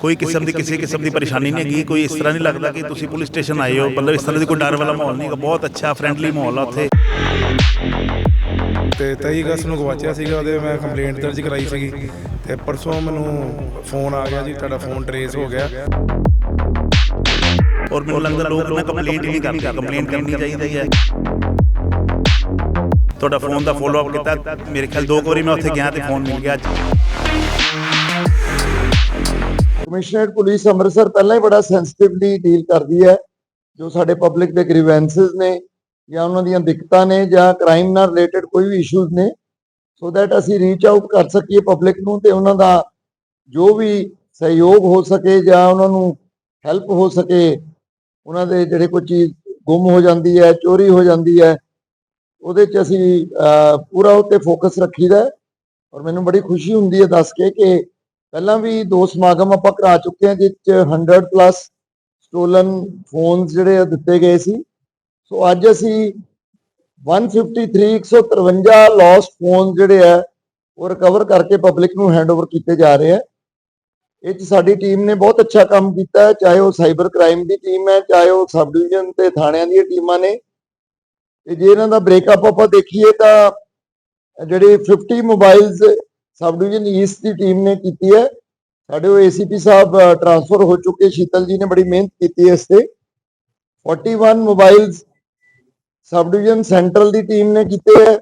ਕੋਈ ਕਿਸਮ ਦੀ ਕਿਸੇ ਕਿਸਮ ਦੀ ਪਰੇਸ਼ਾਨੀ ਨਹੀਂ ਹੈਗੀ ਕੋਈ ਇਸ ਤਰ੍ਹਾਂ ਨਹੀਂ ਲੱਗਦਾ ਕਿ ਤੁਸੀਂ ਪੁਲਿਸ ਸਟੇਸ਼ਨ ਆਏ ਹੋ ਮਤਲਬ ਇਸ ਤਰ੍ਹਾਂ ਦੀ ਕੋਈ ਡਰ ਵਾਲਾ ਮਾਹੌਲ ਨਹੀਂ ਹੈਗਾ ਬਹੁਤ ਅੱਛਾ ਫਰੈਂਡਲੀ ਮਾਹੌਲ ਆ ਉੱਥੇ। ਤੇ 23 ਅਗਸਤ ਨੂੰ ਗਵਾਚਿਆ ਸੀਗਾ ਉਹਦੇ ਮੈਂ ਕੰਪਲੇਂਟ ਦਰਜ ਕਰਾਈ ਸੀਗੀ। ਤੇ ਪਰਸੋਂ ਮੈਨੂੰ ਫੋਨ ਆ ਗਿਆ ਜੀ ਤੁਹਾਡਾ ਫੋਨ ਟਰੇਸ ਹੋ ਗਿਆ। ਔਰ ਮੈਨੂੰ ਲੱਗਦਾ ਲੋਕ ਨਾ ਕੰਪਲੇਂਟ ਨਹੀਂ ਕਰਦੇ ਕੰਪਲੇਂਟ ਕਰਨੀ ਚਾਹੀਦੀ ਹੈ। ਤੁਹਾਡਾ ਫੋਨ ਦਾ ਫੋਲੋ ਅਪ ਕੀਤਾ ਮੇਰੇ ਖਿਆਲ ਦੋ ਵਾਰੀ ਮੈਂ ਉੱਥੇ ਗਿਆ ਤੇ ਫੋਨ ਮਿਲ ਗਿਆ ਅੱਜ। ਕਮਿਸ਼ਨਰੇਟ ਪੁਲਿਸ ਅੰਮ੍ਰਿਤਸਰ ਪਹਿਲਾਂ ਹੀ ਬੜਾ ਸੈਂਸਿਟਿਵਲੀ ਡੀਲ ਕਰਦੀ ਹੈ, ਜੋ ਸਾਡੇ ਪਬਲਿਕ ਦੇ ਗ੍ਰੀਵੈਂਸਸ ਨੇ, ਜਾਂ ਉਹਨਾਂ ਦੀਆਂ ਦਿੱਕਤਾਂ ਨੇ, ਜਾਂ ਕ੍ਰਾਈਮ ਨਾਲ ਰਿਲੇਟਡ ਕੋਈ ਵੀ ਇਸ਼ੂਜ਼ ਨੇ ਸੋ ਦੈਟ ਅਸੀਂ ਰੀਚ ਆਊਟ ਕਰ ਸਕੀਏ ਪਬਲਿਕ ਨੂੰ ਤੇ ਉਹਨਾਂ ਦਾ ਜੋ ਵੀ ਸਹਿਯੋਗ ਹੋ ਸਕੇ ਜਾਂ ਉਹਨਾਂ ਨੂੰ ਹੈਲਪ ਹੋ ਸਕੇ, ਉਹਨਾਂ ਦੇ ਜਿਹੜੇ ਕੋਈ ਚੀਜ਼ ਗੁੰਮ ਹੋ ਜਾਂਦੀ ਹੈ, ਚੋਰੀ ਹੋ ਜਾਂਦੀ ਹੈ, ਉਹਦੇ 'ਚ ਅਸੀਂ ਪੂਰਾ ਉੱਤੇ ਫੋਕਸ ਰੱਖੀਦਾ ਔਰ ਮੈਨੂੰ ਬੜੀ ਖੁਸ਼ੀ ਹੁੰਦੀ ਹੈ ਦੱਸ ਕੇ ਕਿ ਪਹਿਲਾਂ ਵੀ ਦੋ ਸਮਾਗਮ ਆਪਾਂ ਕਰਾ ਚੁੱਕੇ ਹਾਂ, ਜਿਸ 'ਚ 100 ਪਲੱਸ ਸਟੋਲਨ ਫੋਨਸ ਜਿਹੜੇ ਆ ਦਿੱਤੇ ਗਏ ਸੀ। ਸੋ ਅੱਜ ਅਸੀਂ 153 153 ਲੌਸਟ ਫੋਨ ਜਿਹੜੇ ਆ, ਉਹ ਰਿਕਵਰ ਕਰਕੇ ਪਬਲਿਕ ਨੂੰ ਹੈਂਡਓਵਰ ਕੀਤੇ ਜਾ ਰਹੇ ਆ। ਇਹ 'ਚ ਸਾਡੀ ਟੀਮ ਨੇ ਬਹੁਤ ਅੱਛਾ ਕੰਮ ਕੀਤਾ ਹੈ, ਚਾਹੇ ਉਹ ਸਾਈਬਰ ਕ੍ਰਾਈਮ ਦੀ ਟੀਮ ਹੈ, ਚਾਹੇ ਉਹ ਸਬ ਡਿਵੀਜ਼ਨ ਤੇ ਥਾਣਿਆਂ ਦੀਆਂ ਟੀਮਾਂ ਨੇ। ਤੇ ਜੇ ਇਹਨਾਂ ਦਾ ਬ੍ਰੇਕਅਪ ਆਪਾਂ ਦੇਖੀਏ ਤਾਂ ਜਿਹੜੇ 50 ਮੋਬਾਈਲਸ ਸਬ ਡਿਵੀਜ਼ਨ ਈਸਟ ਦੀ ਟੀਮ ਨੇ ਕੀਤੀ ਹੈ। ਸਾਡੇ ਉਹ ਏਸੀਪੀ ਸਾਹਿਬ ਟ੍ਰਾਂਸਫਰ ਹੋ ਚੁੱਕੇ ਸ਼ੀਤਲ ਜੀ ਨੇ ਬੜੀ ਮਿਹਨਤ ਕੀਤੀ ਇਸ ਤੇ। 41 ਮੋਬਾਈਲਸ ਸਬ ਡਿਵੀਜ਼ਨ ਸੈਂਟਰਲ ਦੀ ਟੀਮ ਨੇ ਕੀਤੇ ਹੈ।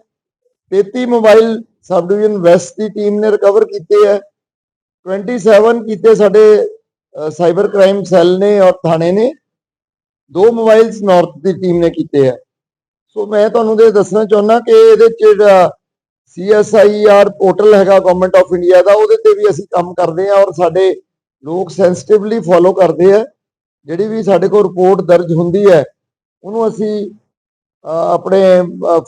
33 ਮੋਬਾਈਲ ਸਬ ਡਿਵੀਜ਼ਨ ਵੈਸਟ ਦੀ ਟੀਮ ਨੇ ਰਿਕਵਰ ਕੀਤੇ ਹੈ। 27 ਕੀਤੇ ਸਾਡੇ ਸਾਈਬਰ ਕ੍ਰਾਈਮ ਸੈੱਲ ਨੇ ਔਰ ਥਾਣੇ ਨੇ। ਦੋ ਮੋਬਾਈਲਸ ਨਾਰਥ ਦੀ ਟੀਮ ਨੇ ਕੀਤੇ ਹੈ। ਸੋ ਮੈਂ ਤੁਹਾਨੂੰ ਇਹ ਦੱਸਣਾ ਚਾਹੁੰਦਾ ਕਿ ਇਹਦੇ ਚ ਜਿਹੜਾ ਸੀਐਸਆਈਆਰ ਪੋਰਟਲ ਹੈਗਾ ਗਵਰਨਮੈਂਟ ਆਫ ਇੰਡੀਆ ਦਾ, ਉਹਦੇ ਤੇ ਵੀ ਅਸੀਂ ਕੰਮ ਕਰਦੇ ਹਾਂ ਔਰ ਸਾਡੇ ਲੋਕ ਸੈਂਸਿਟਿਵਲੀ ਫੋਲੋ ਕਰਦੇ ਆ। ਜਿਹੜੀ ਵੀ ਸਾਡੇ ਕੋਲ ਰਿਪੋਰਟ ਦਰਜ ਹੁੰਦੀ ਹੈ, ਉਹਨੂੰ ਅਸੀਂ ਆਪਣੇ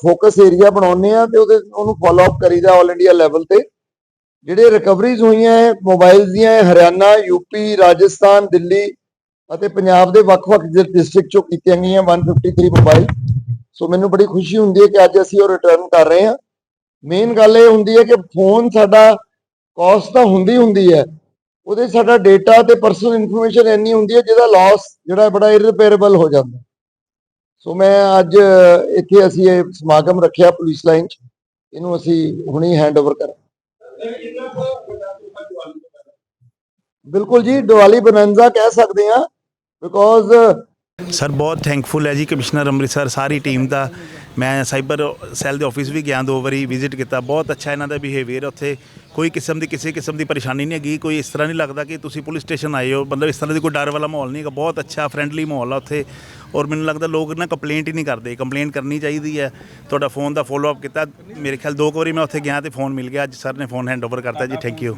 ਫੋਕਸ ਏਰੀਆ ਬਣਾਉਂਦੇ ਆ ਤੇ ਉਹਦੇ, ਉਹਨੂੰ ਫੋਲੋ ਅਪ ਕਰੀਦਾ ਆਲ ਇੰਡੀਆ ਲੈਵਲ ਤੇ। ਜਿਹੜੇ ਰਿਕਵਰੀਜ਼ ਹੋਈਆਂ ਹੈ ਮੋਬਾਈਲਸ ਦੀਆਂ ਇਹ ਹਰਿਆਣਾ ਯੂਪੀ ਰਾਜਸਥਾਨ, ਦਿੱਲੀ ਅਤੇ ਪੰਜਾਬ ਦੇ ਵੱਖ-ਵੱਖ ਡਿਸਟ੍ਰਿਕਟ ਚੋਂ ਕੀਤੀਆਂ ਗਈਆਂ 153 ਮੋਬਾਈਲ ਸੋ ਮੈਨੂੰ ਬੜੀ ਖੁਸ਼ੀ ਹੁੰਦੀ ਹੈ ਕਿ ਅੱਜ ਅਸੀਂ ਉਹ ਰਿਟਰਨ ਕਰ ਰਹੇ ਹਾਂ। ਮੇਨ ਗੱਲ ਇਹ ਹੁੰਦੀ ਹੈ ਕਿ ਫੋਨ ਸਾਡਾ ਕਾਸਟ ਤਾਂ ਹੁੰਦੀ ਹੁੰਦੀ ਹੈ। ਉਹਦੇ ਸਾਡਾ ਡਾਟਾ ਤੇ ਪਰਸਨਲ ਇਨਫੋਰਮੇਸ਼ਨ ਇੰਨੀ ਹੁੰਦੀ ਹੈ ਜਿਹਦਾ ਲਾਸ ਜਿਹੜਾ ਬੜਾ ਇਰਰਿਪੇਅਰੇਬਲ ਹੋ ਜਾਂਦਾ। ਸੋ ਮੈਂ ਅੱਜ ਇੱਥੇ ਅਸੀਂ ਇਹ ਸਮਾਗਮ ਰੱਖਿਆ ਪੁਲਿਸ ਲਾਈਨ 'ਚ। ਇਹਨੂੰ ਅਸੀਂ ਹੁਣੀ ਹੈਂਡਓਵਰ ਕਰਾਂ ਬਿਲਕੁਲ ਜੀ, ਦੀਵਾਲੀ ਬਨੰਜ਼ਾ ਕਹਿ ਸਕਦੇ ਆ ਬਿਕੋਜ਼ ਸਰ, ਬਹੁਤ ਥੈਂਕਫੁਲ ਹੈ ਜੀ ਕਮਿਸ਼ਨਰ ਅੰਮ੍ਰਿਤਸਰ, ਸਾਰੀ ਟੀਮ ਦਾ। ਮੈਂ ਸਾਈਬਰ ਸੈੱਲ ਦੇ ਆਫਿਸ ਵੀ ਗਿਆ, ਦੋ ਵਾਰੀ ਵਿਜ਼ਿਟ ਕੀਤਾ। ਬਹੁਤ ਅੱਛਾ ਇਹਨਾਂ ਦਾ ਬਿਹੇਵੀਅਰ ਉੱਥੇ। ਕੋਈ ਕਿਸਮ ਦੀ, ਕਿਸੇ ਕਿਸਮ ਦੀ ਪਰੇਸ਼ਾਨੀ ਨਹੀਂ ਹੈਗੀ। ਕੋਈ ਇਸ ਤਰ੍ਹਾਂ ਨਹੀਂ ਲੱਗਦਾ ਕਿ ਤੁਸੀਂ ਪੁਲਿਸ ਸਟੇਸ਼ਨ ਆਏ ਹੋ। ਮਤਲਬ ਇਸ ਤਰ੍ਹਾਂ ਦੀ ਕੋਈ ਡਰ ਵਾਲਾ ਮਾਹੌਲ ਨਹੀਂ ਹੈਗਾ। ਬਹੁਤ ਅੱਛਾ ਫਰੈਂਡਲੀ ਮਾਹੌਲ ਆ ਉੱਥੇ। ਔਰ ਮੈਨੂੰ ਲੱਗਦਾ ਲੋਕ ਨਾ ਕੰਪਲੇਂਟ ਹੀ ਨਹੀਂ ਕਰਦੇ। ਕੰਪਲੇਂਟ ਕਰਨੀ ਚਾਹੀਦੀ ਹੈ। ਤੁਹਾਡਾ ਫੋਨ ਦਾ ਫੋਲੋ ਅਪ ਕੀਤਾ। ਮੇਰੇ ਖਿਆਲ ਦੋ ਕੁ ਵਾਰੀ ਮੈਂ ਉੱਥੇ ਗਿਆ ਤੇ ਫੋਨ ਮਿਲ ਗਿਆ। ਅੱਜ ਸਰ ਨੇ ਫੋਨ ਹੈਂਡਓਵਰ ਕਰਤਾ ਜੀ ਥੈਂਕ ਯੂ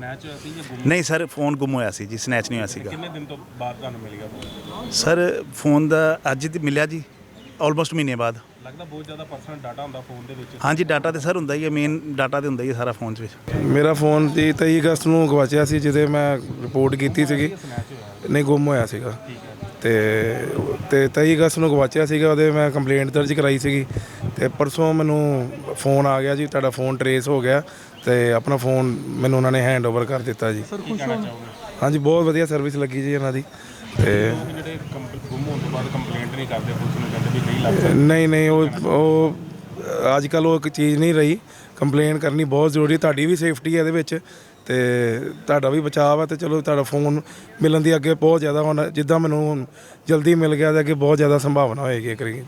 ਨਹੀਂ ਸਰ ਫੋਨ ਗੁੰਮ ਹੋਇਆ ਸੀ ਜੀ ਸਨੈਚ ਨਹੀਂ ਹੋਇਆ ਸੀਗਾ। ਕਿੰਨੇ ਦਿਨ ਤੋਂ ਬਾਅਦ ਤੁਹਾਨੂੰ ਮਿਲ ਗਿਆ ਫੋਨ ਸਰ ਫੋਨ ਦਾ ਅੱਜ ਹੀ ਮਿਲਿਆ ਜੀ ਆਲਮੋਸਟ ਮਹੀਨੇ ਬਾਅਦ। ਲੱਗਦਾ ਬਹੁਤ ਜ਼ਿਆਦਾ ਪਰਸਨਲ ਡਾਟਾ ਹੁੰਦਾ ਫੋਨ ਦੇ ਵਿੱਚ। ਹਾਂਜੀ ਡਾਟਾ ਤੇ ਸਰ ਹੁੰਦਾ ਹੀ ਹੈ ਮੇਨ ਡਾਟਾ ਤੇ ਹੁੰਦਾ ਹੀ ਹੈ ਸਾਰਾ ਫੋਨ 'ਚ ਵਿੱਚ। ਮੇਰਾ ਫੋਨ ਦੀ 23 ਅਗਸਤ ਨੂੰ ਗਵਾਚਿਆ ਸੀ ਜਿਹਦੇ ਮੈਂ ਰਿਪੋਰਟ ਕੀਤੀ ਸੀਗੀ। ਨਹੀਂ ਗੁੰਮ ਹੋਇਆ ਸੀਗਾ। ਤੇ ਤੇ 23 ਅਗਸਤ ਨੂੰ ਗਵਾਚਿਆ ਸੀਗਾ ਉਹਦੇ ਮੈਂ ਕੰਪਲੇਂਟ ਦਰਜ ਕਰਾਈ ਸੀਗੀ ਤੇ ਪਰਸੋਂ ਮੈਨੂੰ ਫੋਨ ਆ ਗਿਆ ਜੀ ਤੁਹਾਡਾ ਫੋਨ ਟਰੇਸ ਹੋ ਗਿਆ ਤੇ ਆਪਣਾ ਫੋਨ ਮੈਨੂੰ ਉਹਨਾਂ ਨੇ ਹੈਂਡਓਵਰ ਕਰ ਦਿੱਤਾ ਜੀ। ਕੀ ਕਹਿਣਾ ਚਾਹੋਗੇ ਹਾਂਜੀ ਬਹੁਤ ਵਧੀਆ ਸਰਵਿਸ ਲੱਗੀ ਜੀ ਇਹਨਾਂ ਦੀ ਤੇ ਲੋਕ ਜਿਹੜੇ ਕੰਪ- ਗੁੰਮ ਹੋਣ ਤੋਂ ਬਾਅਦ ਕੰਪਲੇਂਟ ਨਹੀਂ ਕਰਦੇ ਪੁਲਿਸ ਨੂੰ ਕਹਿੰਦੇ ਵੀ ਨਹੀਂ ਲੱਗਦਾ। ਨਹੀਂ ਨਹੀਂ ਉਹ ਉਹ ਅੱਜ ਕੱਲ ਉਹ ਇੱਕ ਚੀਜ਼ ਨਹੀਂ ਰਹੀ ਕੰਪਲੇਨ ਕਰਨੀ ਬਹੁਤ ਜ਼ਰੂਰੀ ਤੁਹਾਡੀ ਵੀ ਸੇਫਟੀ ਹੈ ਇਹਦੇ ਵਿੱਚ। ਤੇ ਤੁਹਾਡਾ ਵੀ ਬਚਾਅ ਹੈ ਤੇ ਚਲੋ ਤੁਹਾਡਾ ਫੋਨ ਮਿਲਣ ਦੀ ਅੱਗੇ ਬਹੁਤ ਜ਼ਿਆਦਾ ਹੁਣ ਜਿੱਦਾਂ ਮੈਨੂੰ ਹੁਣ ਜਲਦੀ ਮਿਲ ਗਿਆ ਤੇ ਅੱਗੇ ਬਹੁਤ ਜ਼ਿਆਦਾ ਸੰਭਾਵਨਾ ਹੋਏਗੀ ਇੱਕ ਵਾਰੀ।